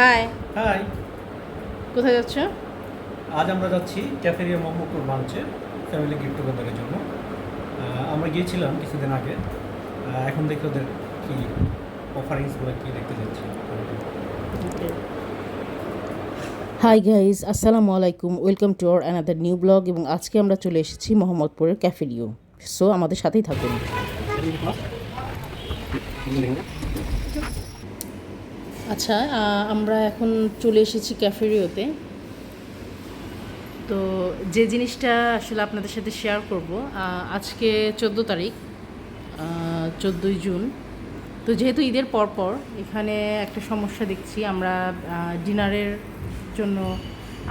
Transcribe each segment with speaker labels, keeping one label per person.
Speaker 1: High
Speaker 2: high
Speaker 1: কোথায় যাচ্ছ?
Speaker 2: আজ আমরা যাচ্ছি ক্যাফেরিয়া মোহাম্মদপুর ব্রাঞ্চে ফ্যামিলি গেট টুগেদারের জন্য। আমরা গিয়েছিলাম কিছুদিন আগে। এখন দেখি ওদের কী অফারিংসগুলো কী দেখতে যাচ্ছি।
Speaker 3: হাই গাইজ আসসালামু আলাইকুম। Welcome to our another new blog এবং আজকে আমরা চলে এসেছি মোহাম্মদপুরের ক্যাফেরিও। সো আমাদের সাথেই থাকুন। আচ্ছা আমরা এখন চলে এসেছি ক্যাফেরিওতে। তো যে জিনিসটা আসলে আপনাদের সাথে শেয়ার করব আজকে চোদ্দ তারিখ চোদ্দোই জুন। তো যেহেতু ঈদের পরপর এখানে একটা সমস্যা দেখছি, আমরা ডিনারের জন্য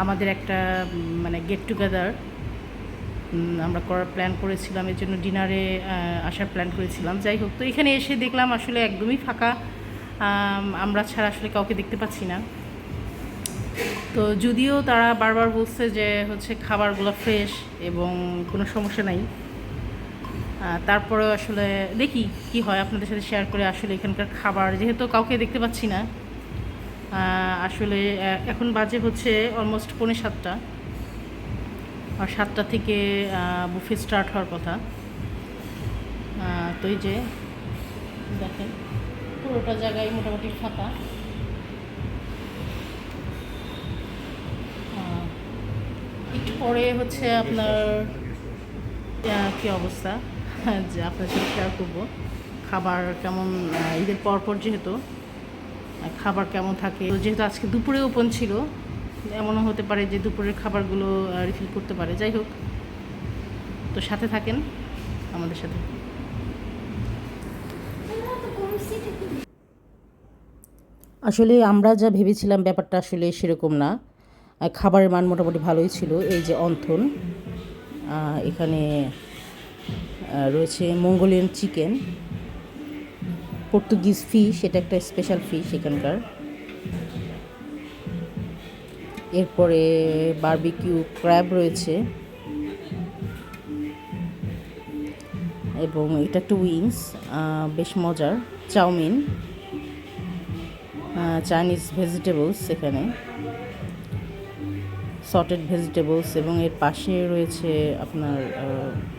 Speaker 3: আমাদের একটা মানে গেট টুগেদার আমরা করার প্ল্যান করেছিলাম, এর জন্য ডিনারে আসার প্ল্যান করেছিলাম। যাই হোক, তো এখানে এসে দেখলাম আসলে একদমই ফাঁকা। আমরা ছাড়া আসলে কাউকে দেখতে পাচ্ছি না। তো যদিও তারা বারবার বলছে যে হচ্ছে খাবারগুলো ফ্রেশ এবং কোনো সমস্যা নাই। তারপরেও আসলে দেখি কি হয়, আপনাদের সাথে শেয়ার করে আসলে এখানকার খাবার। যেহেতু কাউকে দেখতে পাচ্ছি না আসলে এখন বাজে হচ্ছে অলমোস্ট পৌনে সাতটা। আর সাতটা থেকে বুফে স্টার্ট হওয়ার কথা। তো এই যে, দেখেন। পুরোটা জায়গায় মোটামুটি ফাঁকা। একটু পরে হচ্ছে আপনার কি অবস্থা? যে আপনার সাথে শেয়ার করব। খাবার কেমন ঈদের পরপর যেহেতু খাবার কেমন থাকে। যেহেতু আজকে দুপুরে ওপেন ছিল, এমনও হতে পারে যে দুপুরের খাবারগুলো রিফিল করতে পারে। যাই হোক, তো সাথে থাকেন, আমাদের সাথে। আসলে আমরা যা ভেবেছিলাম ব্যাপারটা আসলে সেরকম না। খাবারের মান মোটামুটি ভালোই ছিল। এই যে অন্থন এখানে রয়েছে মঙ্গোলিয়ান চিকেন, পর্তুগিজ ফিশ, এটা একটা স্পেশাল ফিশ এখানকার। এরপরে বারবিকিউ ক্র্যাব রয়েছে। এবং এটা একটা উইংস বেশ মজার। চাউমিন। চাইনিজ ভেজিটেবলস এখানে। সটেড ভেজিটেবলস এবং এর পাশে রয়েছে আপনার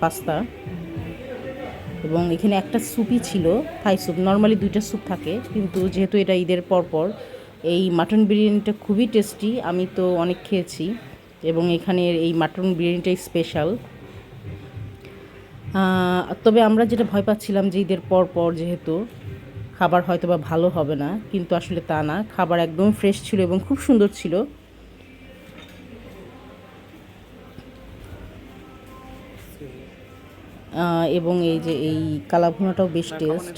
Speaker 3: পাস্তা। এবং এখানে একটা স্যুপই ছিল থাই স্যুপ নর্মালি দুইটা স্যুপ থাকে, কিন্তু যেহেতু এটা ঈদের পরপর, এই মাটন বিরিয়ানিটা খুবই টেস্টি আমি তো অনেক খেয়েছি। এবং এখানের এই মাটন বিরিয়ানিটাই স্পেশাল তবে আমরা যেটা ভয় পাচ্ছিলাম যে ঈদের পর পর যেহেতু খাবার হয়তো বা ভালো হবে না কিন্তু আসলে তা না। খাবার একদম ফ্রেশ ছিল এবং খুব সুন্দর ছিল। এবং এই যে এই কালাভুনাটাও বেশ টেস্ট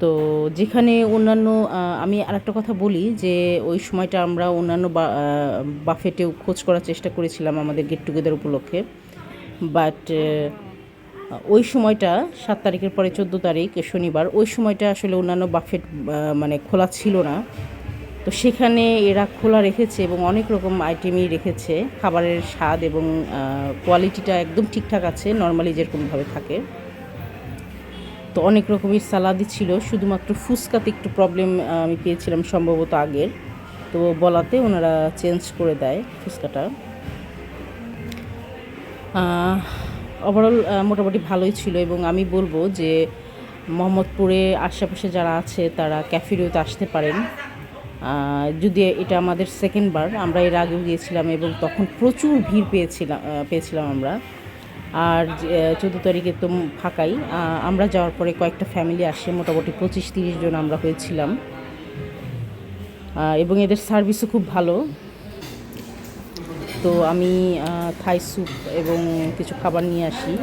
Speaker 3: তো যেখানে অন্যান্য আমি আরেকটা কথা বলি যে ওই সময়টা আমরা অন্যান্য বা- বাফেটেও খোঁজ করার চেষ্টা করেছিলাম আমাদের গেট টুগেদার উপলক্ষে। বাট ওই সময়টা সাত তারিখের পরে চোদ্দ তারিখ, শনিবার, ওই সময়টা আসলে অন্যান্য বাফেট মানে খোলা ছিল না। তো সেখানে এরা খোলা রেখেছে এবং অনেক রকম আইটেমই রেখেছে। খাবারের স্বাদ এবং কোয়ালিটিটা একদম ঠিকঠাক আছে নর্মালি যেরকমভাবে থাকে। তো অনেক রকমের সালাদই ছিল, শুধুমাত্র ফুচকাতে একটু প্রবলেম আমি পেয়েছিলাম সম্ভবত আগের। তো বলাতে ওনারা চেঞ্জ করে দেয় ফুচকাটা। ওভারঅল মোটামুটি ভালোই ছিল এবং আমি বলব যে মোহাম্মদপুরে আশেপাশে যারা আছে, তারা ক্যাফেরিওতে আসতে পারেন। যদি এটা আমাদের সেকেন্ড বার, আমরা এর আগেও গিয়েছিলাম এবং তখন প্রচুর ভিড় পেয়েছিলাম পেয়েছিলাম আমরা। আর চোদ্দ তারিখে তো ফাঁকাই। আমরা যাওয়ার পরে কয়েকটা ফ্যামিলি আসে, মোটামুটি পঁচিশ তিরিশ জন আমরা হয়েছিলাম। এবং এদের সার্ভিসও খুব ভালো। তো আমি থাই স্যুপ এবং কিছু খাবার নিয়ে আসি।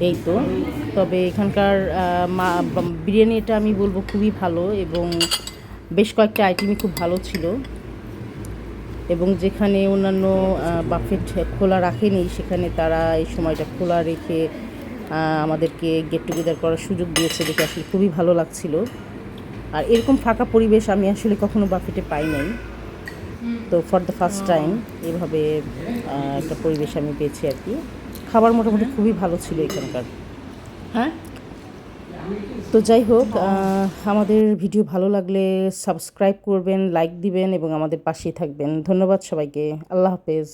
Speaker 3: এই তো। তবে এখানকার মা- বিরিয়ানিটা আমি বলব খুবই ভালো এবং বেশ কয়েকটা আইটেমই খুব ভালো ছিল। এবং যেখানে অন্যান্য বাফেট খোলা রাখেনি, সেখানে তারা এই সময়টা খোলা রেখে আমাদেরকে গেট টুগেদার করার সুযোগ দিয়েছে দেখে আসলে খুবই ভালো লাগছিল। আর এরকম ফাঁকা পরিবেশ আমি আসলে কখনো বাফেটে পাই নাই। তো ফর দ্য ফার্স্ট টাইম এভাবে একটা পরিবেশ আমি পেয়েছি আর কি। খাবার মোটামুটি খুবই ভালো ছিল এখানকার। হ্যাঁ? তো যাই হোক আমাদের ভিডিও ভালো লাগলে সাবস্ক্রাইব করবেন লাইক দিবেন এবং আমাদের পাশেই থাকবেন। ধন্যবাদ সবাইকে। আল্লাহ হাফেজ।